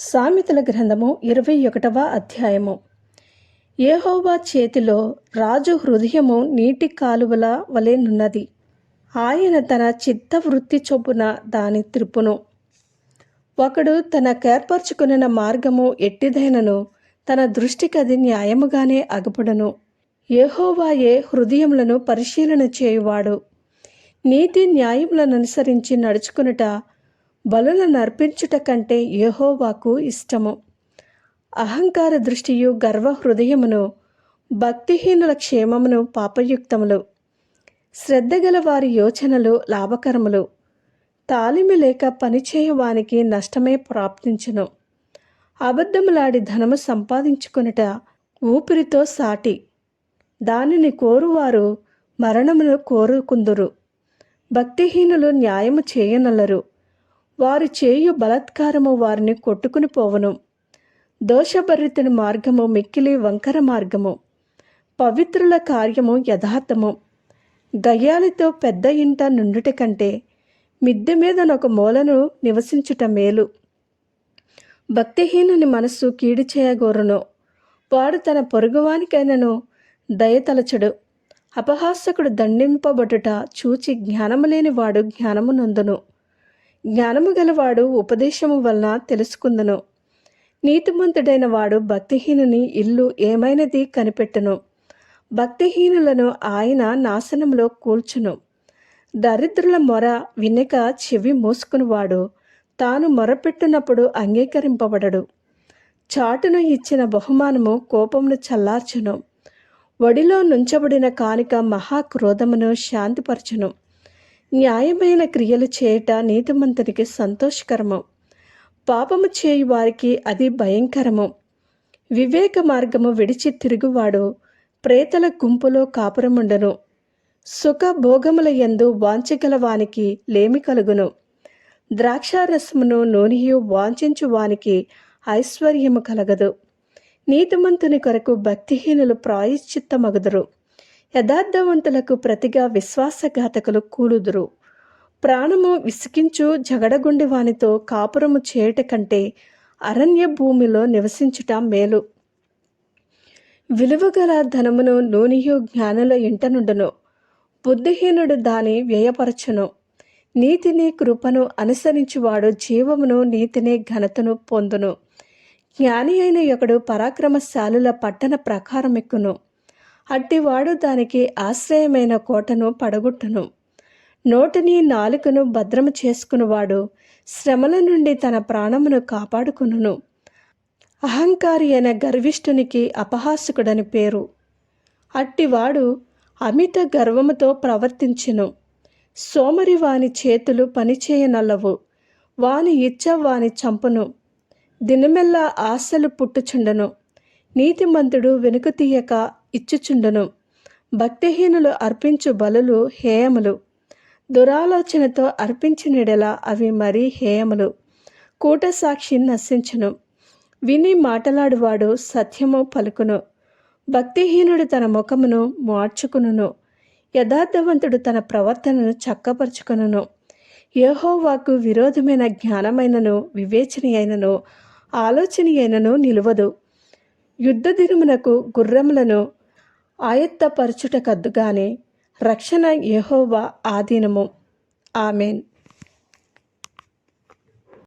సామెతల గ్రంథము ఇరవై ఒకటవ అధ్యాయము. ఏహోవా చేతిలో రాజు హృదయము నీటి కాలువల వలెనున్నది ఆయన తన చిత్త వృత్తి చొప్పున దాని త్రిప్పును. ఒకడు తన కేర్పరచుకున్న మార్గము ఎట్టిదైనను తన దృష్టికది న్యాయముగానే అగపడను. ఏహోవాయే హృదయములను పరిశీలన చేయువాడు. నీతి న్యాయములను అనుసరించి నడుచుకునుట బలులను అర్పించుట కంటే యెహోవాకు ఇష్టము. అహంకార దృష్టియు గర్వ హృదయమును భక్తిహీనుల క్షేమమును పాపయుక్తములు. శ్రద్ధగల వారి యోచనలు లాభకరములు. తాలిమి లేక పనిచేయవానికి నష్టమే ప్రాప్తించును. అబద్ధములాడి ధనము సంపాదించుకొనుట ఊపిరితో సాటి. దానిని కోరువారు మరణమును కోరుకుందురు. భక్తిహీనులు న్యాయము చేయనల్లరు వారు చేయు బలాత్కారము వారిని కొట్టుకుని పోవను. దోషభరితుని మార్గము మిక్కిలి వంకర మార్గము. పవిత్రుల కార్యము యథార్థము. గయ్యాలితో పెద్ద ఇంట నుండుట కంటే మిద్దె మీదనొక మూలను నివసించుట మేలు. భక్తిహీనుని మనస్సు కీడు చేయగోరును. వాడు తన పొరుగువానికైనను దయతలచడు అపహాసకుడు దండింపబడుట చూచి జ్ఞానము లేని వాడు జ్ఞానము నొందును. జ్ఞానము గలవాడు ఉపదేశము వలన తెలుసుకుందను. నీతిమంతుడైన వాడు భక్తిహీనుని ఇల్లు ఏమైనది కనిపెట్టను. భక్తిహీనులను ఆయన నాశనంలో కూల్చును. దరిద్రుల మొర వినక చెవి మూసుకునివాడు. తాను మొరపెట్టినప్పుడు అంగీకరింపబడడు. చాటును ఇచ్చిన బహుమానము కోపమును చల్లార్చును. ఒడిలో నుంచబడిన కానిక మహాక్రోధమును శాంతిపరచును. న్యాయమైన క్రియలు చేయట నీతిమంతునికి సంతోషకరము. పాపము చేయు వారికి అది భయంకరము. వివేక మార్గము విడిచి తిరుగువాడు ప్రేతల గుంపులో కాపురముండను. సుఖ భోగముల యందు వాంచగల వానికి లేమి కలుగును. ద్రాక్షారసమును నూనెయు వాంఛించు వానికి ఐశ్వర్యము కలగదు. నీతిమంతుని కొరకు భక్తిహీనులు ప్రాయశ్చిత్తమగుదురు. యథార్థవంతులకు ప్రతిగా విశ్వాసఘాతకులు కూడుదురు. ప్రాణము విసికించు జగడగుండి వానితో కాపురము చేయుట కంటే అరణ్య భూమిలో నివసించుట మేలు. విలువగల ధనమును నూనియు జ్ఞానుల ఇంటనుండును బుద్ధిహీనుడు దాని వ్యయపరచును. నీతిని కృపను అనుసరించువాడు జీవమును నీతిని ఘనతను పొందును. జ్ఞాని అయిన ఒకడు పరాక్రమశాలుల పట్టణ ప్రకారమెక్కును. అట్టివాడు దానికి ఆశ్రయమైన కోటను పడగొట్టును. నోటిని నాలుకను భద్రము చేసుకునివాడు శ్రమల నుండి తన ప్రాణమును కాపాడుకును అహంకారి అయిన గర్విష్ఠునికి అపహాసకుడని పేరు. అట్టివాడు అమిత గర్వముతో ప్రవర్తించును. సోమరి వాని చేతులు పనిచేయనల్లవు. వాని ఇచ్చ వాని చంపును. దినమెల్లా ఆశలు పుట్టుచుండను. నీతిమంతుడు వెనుక తీయక ఇచ్చుచుండను. భక్తిహీనులు అర్పించు బలులు హేయములు. దురాలోచనతో అర్పించినడెల అవి మరీ హేయములు. కూట సాక్షి నశించును. విని మాటలాడువాడు సత్యము పలుకును. భక్తిహీనుడు తన ముఖమును మార్చుకును యథార్థవంతుడు తన ప్రవర్తనను చక్కపరుచుకును యహోవాకు విరోధమైన జ్ఞానమైనను వివేచన అయినను ఆలోచన అయినను నిలువదు. యుద్ధ దినమునకు గుర్రములను ఆయత్తపరచుటకద్దుగానే రక్షణ యెహోవా ఆధీనము. ఆమెన్.